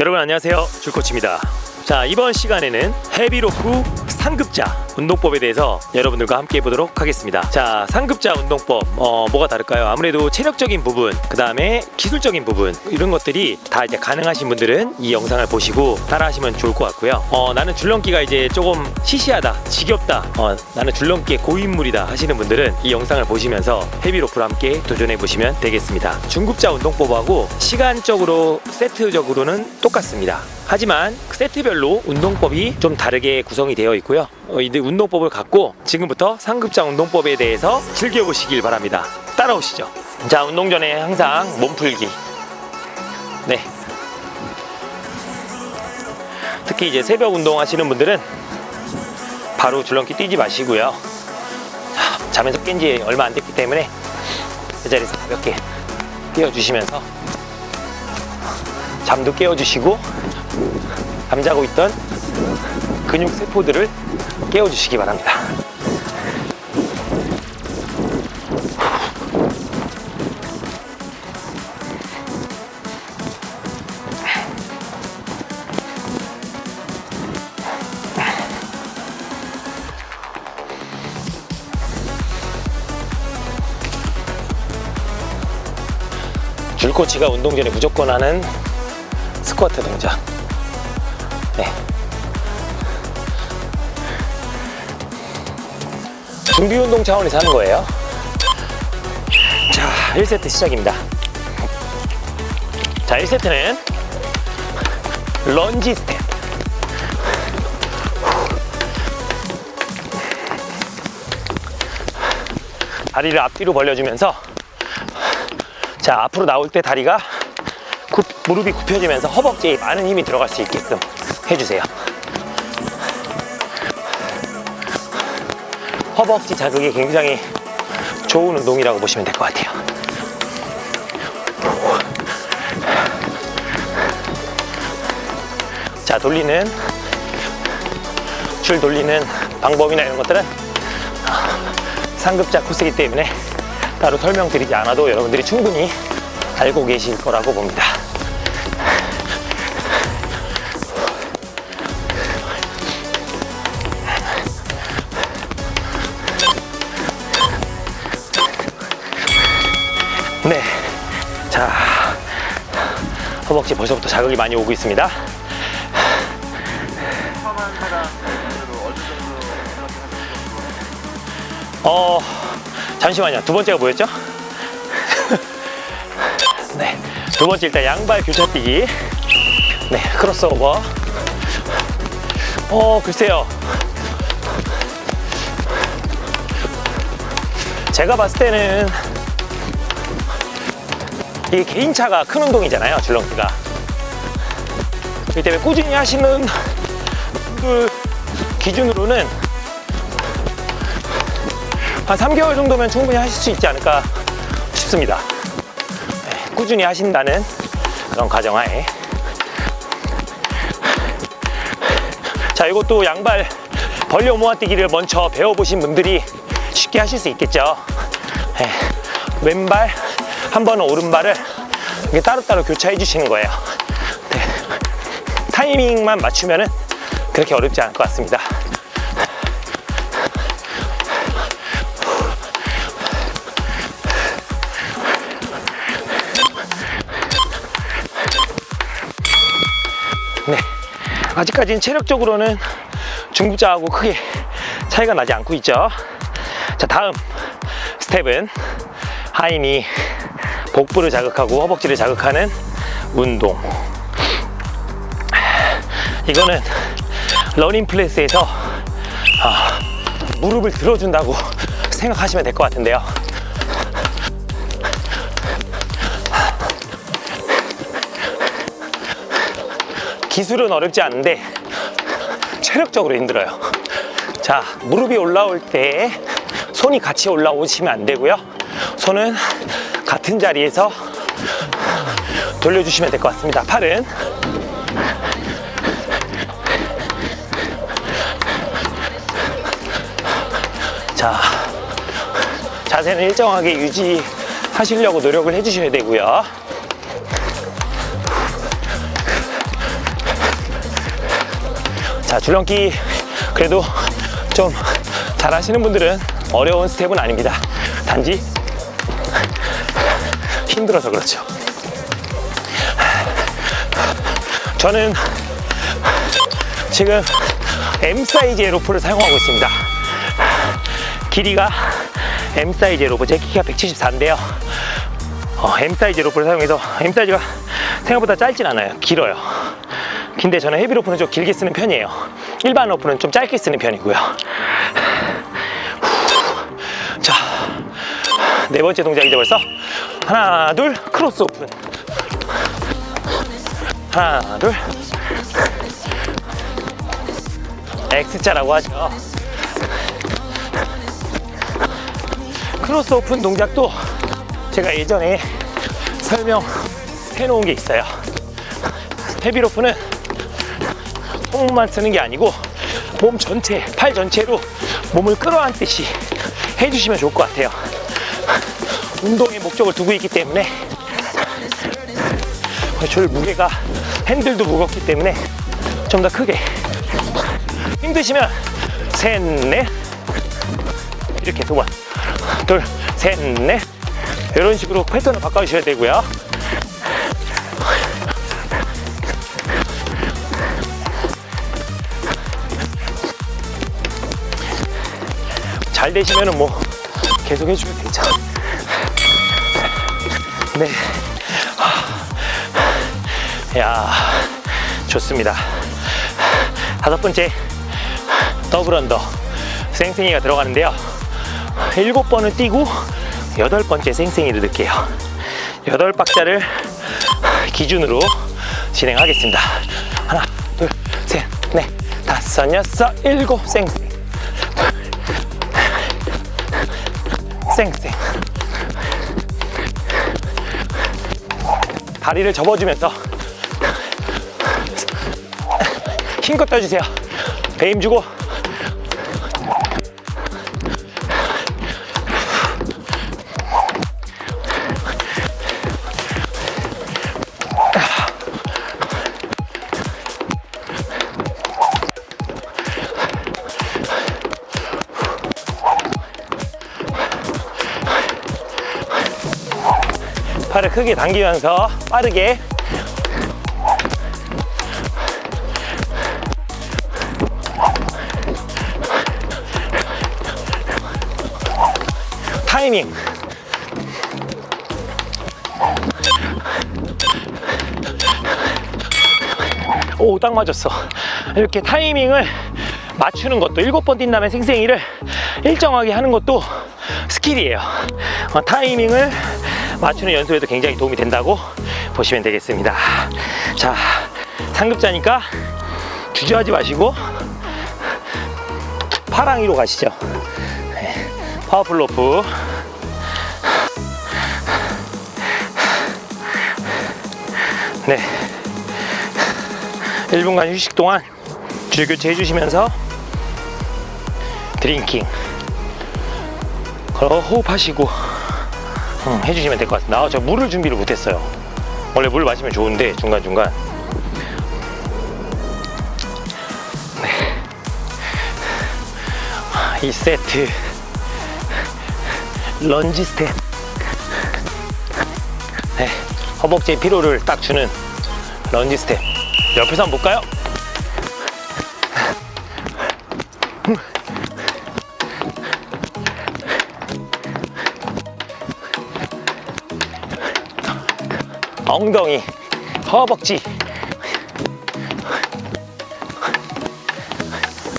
여러분 안녕하세요. 줄코치입니다. 자 이번 시간에는 헤비로프 상급자 운동법에 대해서 여러분들과 함께 해보도록 하겠습니다. 자 상급자 운동법 어, 뭐가 다를까요? 아무래도 체력적인 부분 그 다음에 기술적인 부분 이런 것들이 다 이제 가능하신 분들은 이 영상을 보시고 따라하시면 좋을 것 같고요. 어, 나는 줄넘기가 이제 조금 시시하다 지겹다 어, 나는 줄넘기의 고인물이다 하시는 분들은 이 영상을 보시면서 헤비로프를 함께 도전해 보시면 되겠습니다. 중급자 운동법하고 시간적으로 세트적으로는 똑같습니다. 하지만 그 세트별로 운동법이 좀 다르게 구성이 되어 있고요. 어, 이 운동법을 갖고 지금부터 상급자 운동법에 대해서 즐겨보시길 바랍니다. 따라오시죠. 자, 운동 전에 항상 몸풀기. 네. 특히 이제 새벽 운동 하시는 분들은 바로 줄넘기 뛰지 마시고요. 자, 잠에서 깬 지 얼마 안 됐기 때문에 그 자리에서 가볍게 뛰어주시면서 잠도 깨워주시고 잠자고 있던 근육 세포들을 깨워주시기 바랍니다. 줄코치가 운동 전에 무조건 하는 스쿼트 동작. 네. 준비 운동 차원에서 하는 거예요. 자, 1세트 시작입니다. 자, 1세트는 런지 스텝. 다리를 앞뒤로 벌려주면서 자, 앞으로 나올 때 다리가 굽- 무릎이 굽혀지면서 허벅지에 많은 힘이 들어갈 수 있게끔 해주세요. 허벅지 자극이 굉장히 좋은 운동이라고 보시면 될 것 같아요. 자, 돌리는, 줄 돌리는 방법이나 이런 것들은 상급자 코스이기 때문에 따로 설명드리지 않아도 여러분들이 충분히 알고 계실 거라고 봅니다. 허벅지 벌써부터 자극이 많이 오고 있습니다. 어, 잠시만요. 두 번째가 뭐였죠? 네. 두 번째 일단 양발 교차 뛰기. 네, 크로스오버. 어, 글쎄요. 제가 봤을 때는 이게 개인차가 큰 운동이잖아요, 줄넘기가. 그렇기 때문에 꾸준히 하시는 분들 기준으로는 한 3개월 정도면 충분히 하실 수 있지 않을까 싶습니다. 네, 꾸준히 하신다는 그런 가정하에. 자, 이것도 양발 벌려 모아뛰기를 먼저 배워보신 분들이 쉽게 하실 수 있겠죠. 네, 왼발, 한 번은 오른발을 이렇게 따로따로 교차해 주시는 거예요. 네, 타이밍만 맞추면은 그렇게 어렵지 않을 것 같습니다. 네. 아직까지는 체력적으로는 중급자하고 크게 차이가 나지 않고 있죠. 자, 다음 스텝은 하인이 복부를 자극하고 허벅지를 자극하는 운동. 이거는 러닝 플레이스에서 아, 무릎을 들어준다고 생각하시면 될 것 같은데요. 기술은 어렵지 않은데 체력적으로 힘들어요. 자, 무릎이 올라올 때 손이 같이 올라오시면 안 되고요. 손은 같은 자리에서 돌려주시면 될 것 같습니다. 팔은 자, 자세는 일정하게 유지하시려고 노력을 해주셔야 되고요. 자, 줄넘기 그래도 좀 잘하시는 분들은 어려운 스텝은 아닙니다. 단지 힘들어서 그렇죠. 저는 지금 M 사이즈의 로프를 사용하고 있습니다. 길이가 M 사이즈의 로프, 제 키가 174인데요. 어, M 사이즈 로프를 사용해서 M 사이즈가 생각보다 짧진 않아요. 길어요. 근데 저는 헤비 로프는 좀 길게 쓰는 편이에요. 일반 로프는 좀 짧게 쓰는 편이고요. 자, 네 번째 동작이죠 벌써. 하나, 둘, 크로스 오픈. 하나, 둘. X자라고 하죠. 크로스 오픈 동작도 제가 예전에 설명해 놓은 게 있어요. 헤비로프는 손만 쓰는 게 아니고 몸 전체, 팔 전체로 몸을 끌어안듯이 해주시면 좋을 것 같아요. 운동의 목적을 두고 있기 때문에 줄 무게가 핸들도 무겁기 때문에 좀 더 크게 힘드시면 셋, 넷 이렇게 두 번, 둘, 셋, 넷 이런 식으로 패턴을 바꿔주셔야 되고요. 잘 되시면 은 뭐 계속 해주면 되죠. 네. 야, 좋습니다. 다섯 번째 더블 언더 쌩쌩이가 들어가는데요. 일곱 번을 뛰고 여덟 번째 쌩쌩이를 넣을게요. 여덟 박자를 기준으로 진행하겠습니다. 하나, 둘, 셋, 넷, 다섯, 여섯, 일곱 쌩쌩. 쌩쌩. 다리를 접어주면서 힘껏 떠주세요. 배 힘 주고. 팔을 크게 당기면서 빠르게. 타이밍. 오 딱 맞았어. 이렇게 타이밍을 맞추는 것도 일곱 번 뛴다면 생생이를 일정하게 하는 것도 스킬이에요. 어, 타이밍을 맞추는 연습에도 굉장히 도움이 된다고 보시면 되겠습니다. 자 상급자니까 주저하지 마시고 파랑이로 가시죠. 네, 파워풀 로프. 네 1분간 휴식 동안 줄 교체 해주시면서 드링킹 걸어 호흡하시고 음, 해주시면 될 것 같습니다. 아, 저 물을 준비를 못했어요 원래 물 마시면 좋은데 중간중간. 네. 이 세트. 런지 스텝 네, 허벅지의 피로를 딱 주는 런지 스텝 옆에서 한번 볼까요? 엉덩이, 허벅지.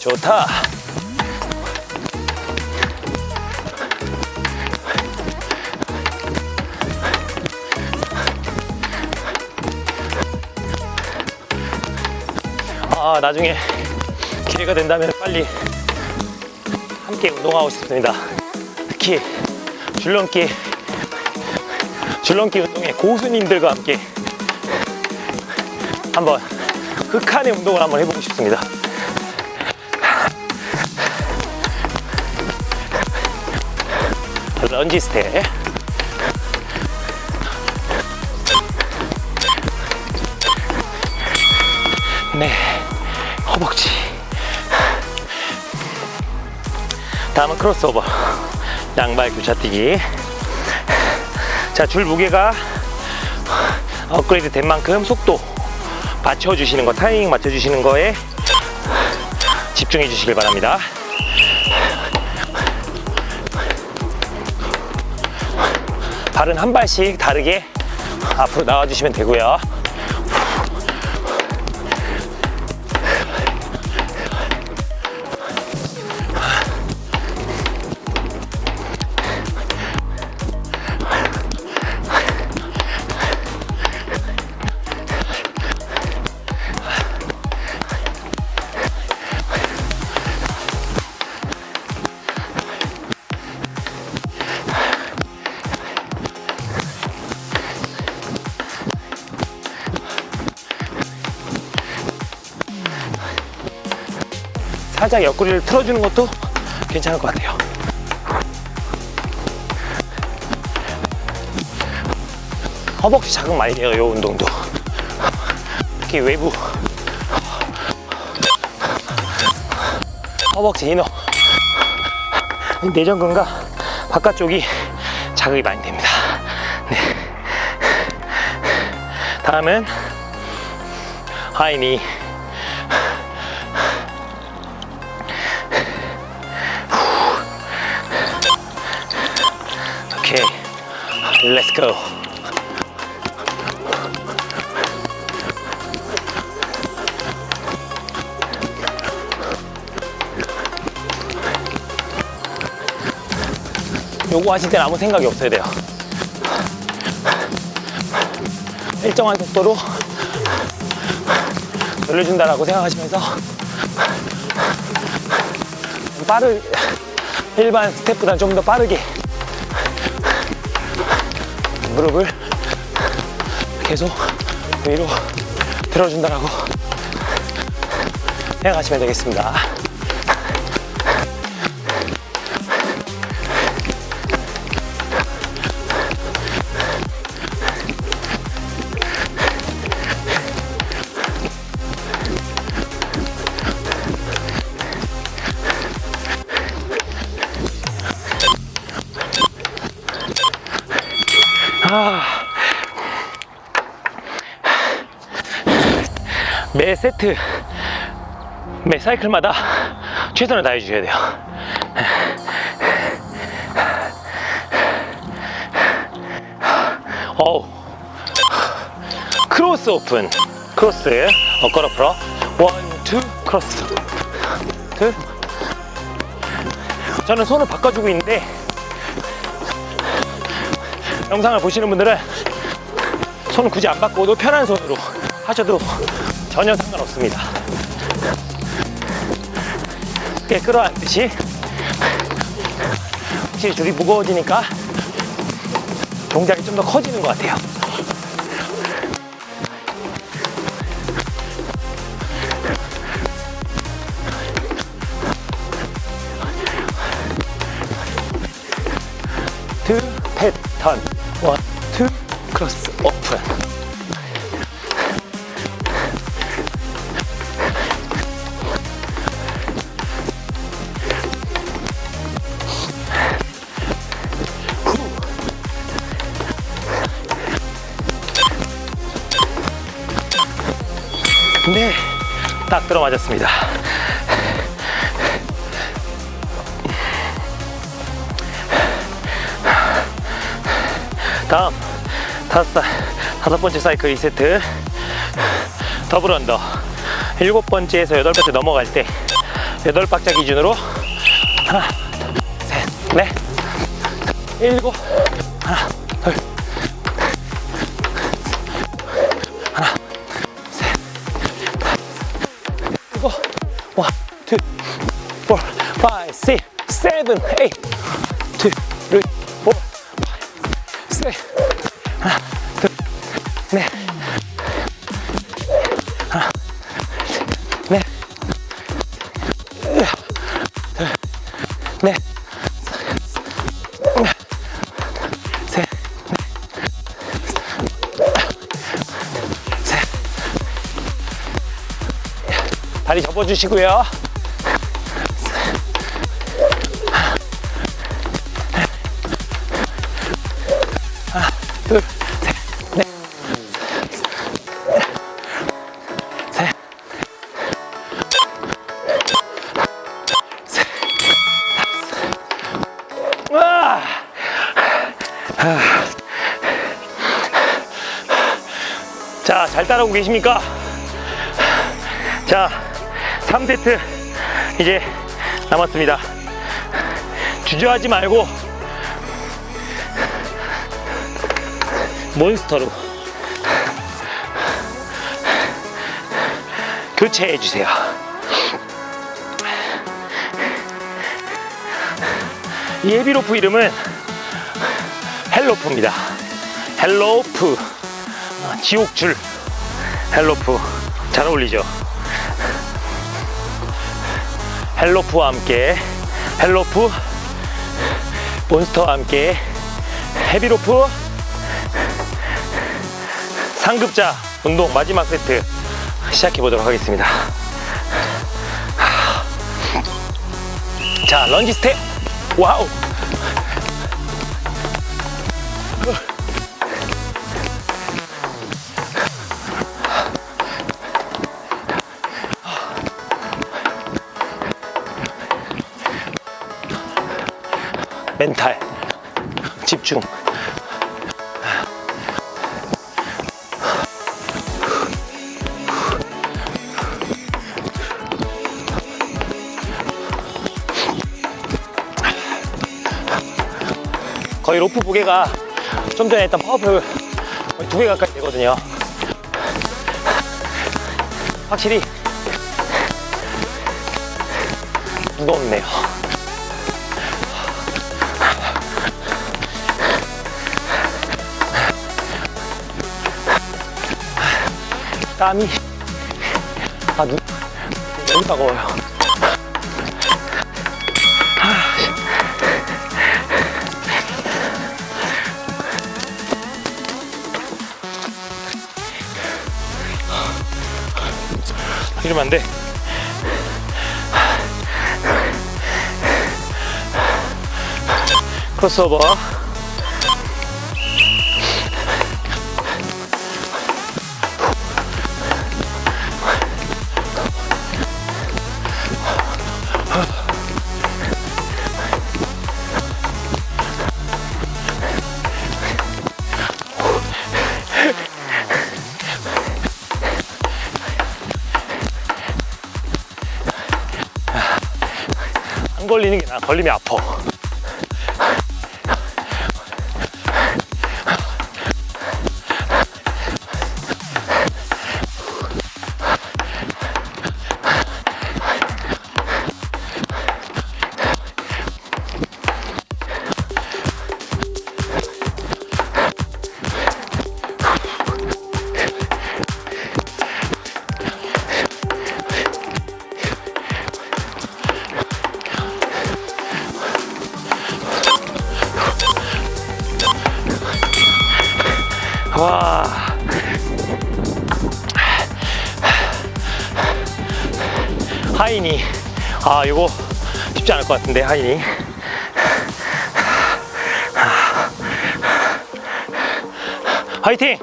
좋다. 아, 나중에 기회가 된다면 빨리 함께 운동하고 싶습니다. 특히 줄넘기 줄넘기 운동의 고수님들과 함께 한번 극한의 운동을 한번 해보고 싶습니다. 런지 스텝. 네, 허벅지. 다음은 크로스오버. 양발 교차뛰기. 자, 줄 무게가 업그레이드 된 만큼 속도 맞춰주시는 거, 타이밍 맞춰주시는 거에 집중해 주시길 바랍니다. 발은 한 발씩 다르게 앞으로 나와주시면 되고요. 살짝 옆구리를 틀어주는 것도 괜찮을 것 같아요. 허벅지 자극 많이 돼요, 이 운동도. 특히 외부. 허벅지 이너. 내전근과 바깥쪽이 자극이 많이 됩니다. 네. 다음은 하이니. Go. 요거 하실 때는 아무 생각이 없어야 돼요. 일정한 속도로 돌려준다라고 생각하시면서 빠르 일반 스텝보다 좀더 빠르게 무릎을 계속 위로 들어준다라고 생각하시면 되겠습니다. 매 세트, 매 사이클마다 최선을 다해 주셔야 돼요. 어우. 크로스 오픈. 크로스. 엇걸어 풀어. 원, 투, 크로스. 둘. 저는 손을 바꿔주고 있는데, 영상을 보시는 분들은 손 굳이 안 바꿔도 편한 손으로 하셔도 전혀 상관없습니다. 꽤 끌어안듯이 확실히 줄이 무거워지니까 동작이 좀 더 커지는 것 같아요. 투 패턴 원, 투 크로스 오픈 네, 딱 들어맞았습니다. 다음 다섯 사- 다섯 번째 사이클 2세트. 더블 언더. 일곱 번째에서 여덟 번째 넘어갈 때 여덟 박자 기준으로 하나 셋넷. 일곱 하나 seven, eight, two, three, four, five, six, 하나, 둘, 넷, 하나, 둘, 넷, 둘, 넷, 셋, 넷, 셋. 다리 접어주시고요. 자, 잘 따라오고 계십니까? 자, 3세트 이제 남았습니다. 주저하지 말고 몬스터로 교체해 주세요. 이 헤비로프 이름은 헬로프입니다. 헬로프. 아, 지옥줄. 헬로프. 잘 어울리죠? 헬로프와 함께 헬로프 몬스터와 함께 헤비로프 상급자 운동 마지막 세트 시작해 보도록 하겠습니다. 자, 런지 스텝. 와우. 멘탈. 집중. 거의 로프 무게가 좀 전에 했던 파워풀 거의 두 배 가까이 되거든요. 확실히 무겁네요 땀이 아 눈, 너무 따가워요. 이러면 안돼. 크로스오버 걸리는 게 나아 걸리면 아파 같은데 하이니 화이팅!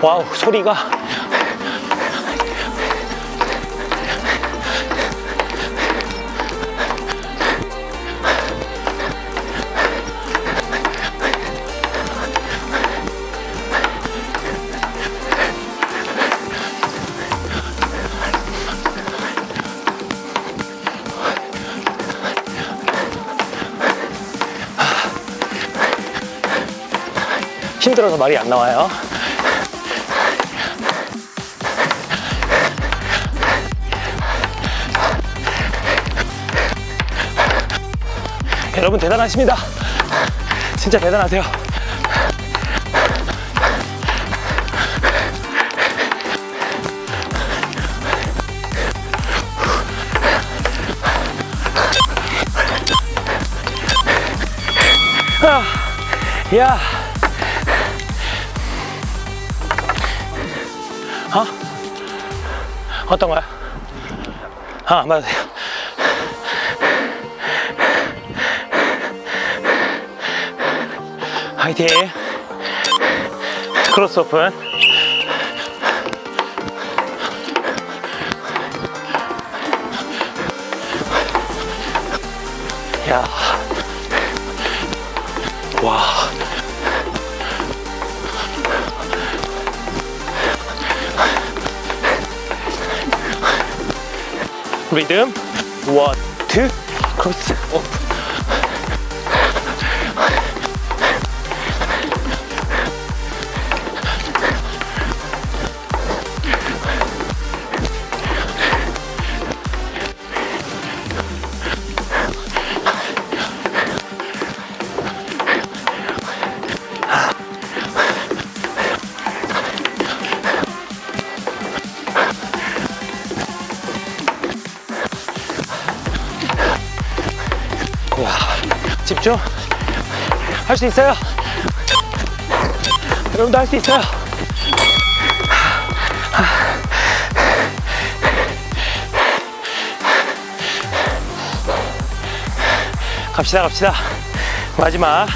와우 소리가 힘들어서 말이 안 나와요. 여러분 대단하십니다. 진짜 대단하세요. 아, 야. 어떤 거야? 아, 맞아요. 화이팅! 크로스 오픈. 야. 리듬. 원, 투, 크 할 수 있어요. 여러분도 할 수 있어요. 갑시다, 갑시다. 마지막.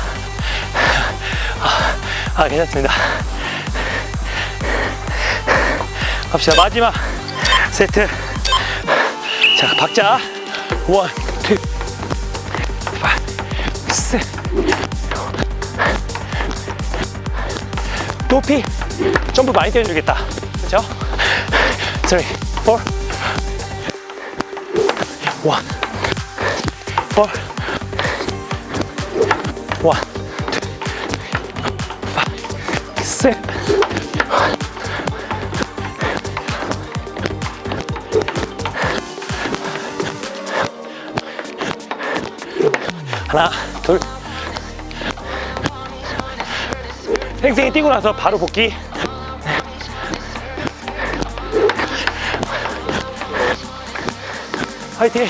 아, 아, 괜찮습니다. 갑시다, 마지막 세트. 자, 박자. 원, 높이 점프 많이 뛰어주겠다. 그죠? 3, 4, 1, 4, 1, 2, 셋. 하나, 둘. 생생히 뛰고 나서 바로 복귀. 화이팅!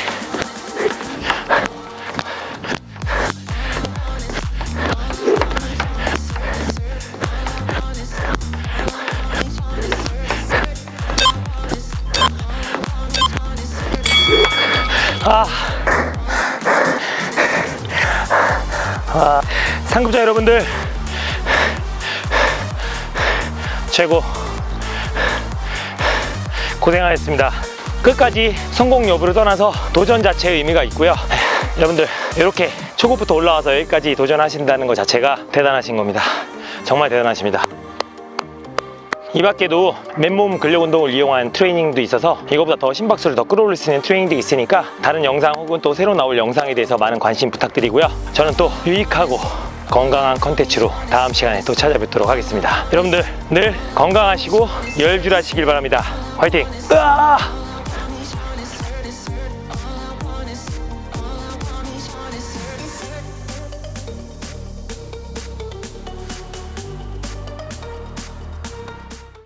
최고 고생하셨습니다. 끝까지 성공 여부를 떠나서 도전 자체의 의미가 있고요. 여러분들 이렇게 초급부터 올라와서 여기까지 도전하신다는 것 자체가 대단하신 겁니다. 정말 대단하십니다. 이 밖에도 맨몸 근력 운동을 이용한 트레이닝도 있어서 이거보다 더 심박수를 더 끌어올릴 수 있는 트레이닝도 있으니까 다른 영상 혹은 또 새로 나올 영상에 대해서 많은 관심 부탁드리고요. 저는 또 유익하고 건강한 컨텐츠로 다음 시간에 또 찾아뵙도록 하겠습니다. 여러분들 늘 건강하시고 열줄하시길 바랍니다. 화이팅! 으아!